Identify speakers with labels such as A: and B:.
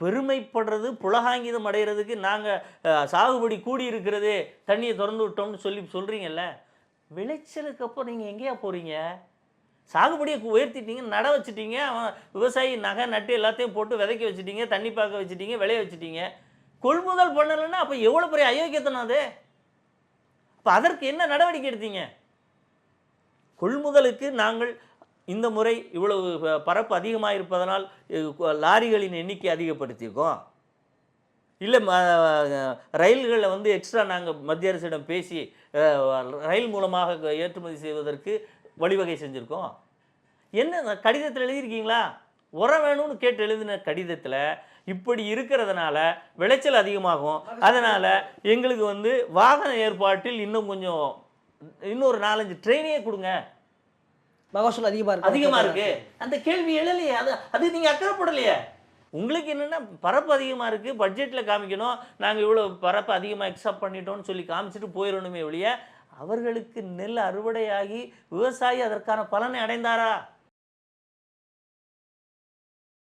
A: பெருமைப்படுறது புலகாங்கிதம் அடைகிறதுக்கு நாங்கள் சாகுபடி கூடி இருக்கிறது தண்ணியை திறந்து விட்டோம்னு சொல்லி சொல்கிறீங்கல்ல விளைச்சலுக்கு அப்புறம் நீங்கள் எங்கேயா போகிறீங்க சாகுபடியை உயர்த்திட்டீங்க நட வச்சுட்டீங்க அவன் விவசாயி நகை நட்டு எல்லாத்தையும் போட்டு விதைக்க வச்சுட்டீங்க தண்ணி பார்க்க வச்சுட்டீங்க விளைய வச்சுட்டீங்க. கொள்முதல் பண்ணலைன்னா அப்போ எவ்வளோ பெரிய அயோக்கியத்தனம் அது? அப்போ அதற்கு என்ன நடவடிக்கை எடுத்தீங்க? கொள்முதலுக்கு நாங்கள் இந்த முறை இவ்வளவு பரப்பு அதிகமாக இருப்பதனால் லாரிகளின் எண்ணிக்கை அதிகப்படுத்தியிருக்கோம். இல்லை ரயில்களில் வந்து எக்ஸ்ட்ரா நாங்கள் மத்திய அரசிடம் பேசி ரயில் மூலமாக ஏற்றுமதி செய்வதற்கு வழிவகை செஞ்சுருக்கோம். என்ன கடிதத்தில் எழுதியிருக்கீங்களா? உரம் வேணும்னு கேட்டு எழுதின கடிதத்தில் இப்படி இருக்கிறதுனால விளைச்சல் அதிகமாகும். அதனால் எங்களுக்கு வந்து வாகன ஏற்பாட்டில் இன்னும் கொஞ்சம் இன்னொரு நாலஞ்சு ட்ரெயினே கொடுங்க.
B: மகசூல் அதிகமா இருக்கு.
A: அதிகமா இருக்கு. அந்த கேள்வி எழலையே அது அது நீங்க அக்கறைப்படலையே உங்களுக்கு என்னன்னா பரப்பு அதிகமா இருக்கு பட்ஜெட்ல காமிக்கணும் நாங்க இவ்வளவு பரப்பு அதிகமா எக்ஸப்ட் பண்ணிட்டோம்னு சொல்லி காமிச்சிட்டு போயிடணுமே ஒழிய அவர்களுக்கு நெல் அறுவடையாகி விவசாயி அதற்கான பலனை அடைந்தாரா?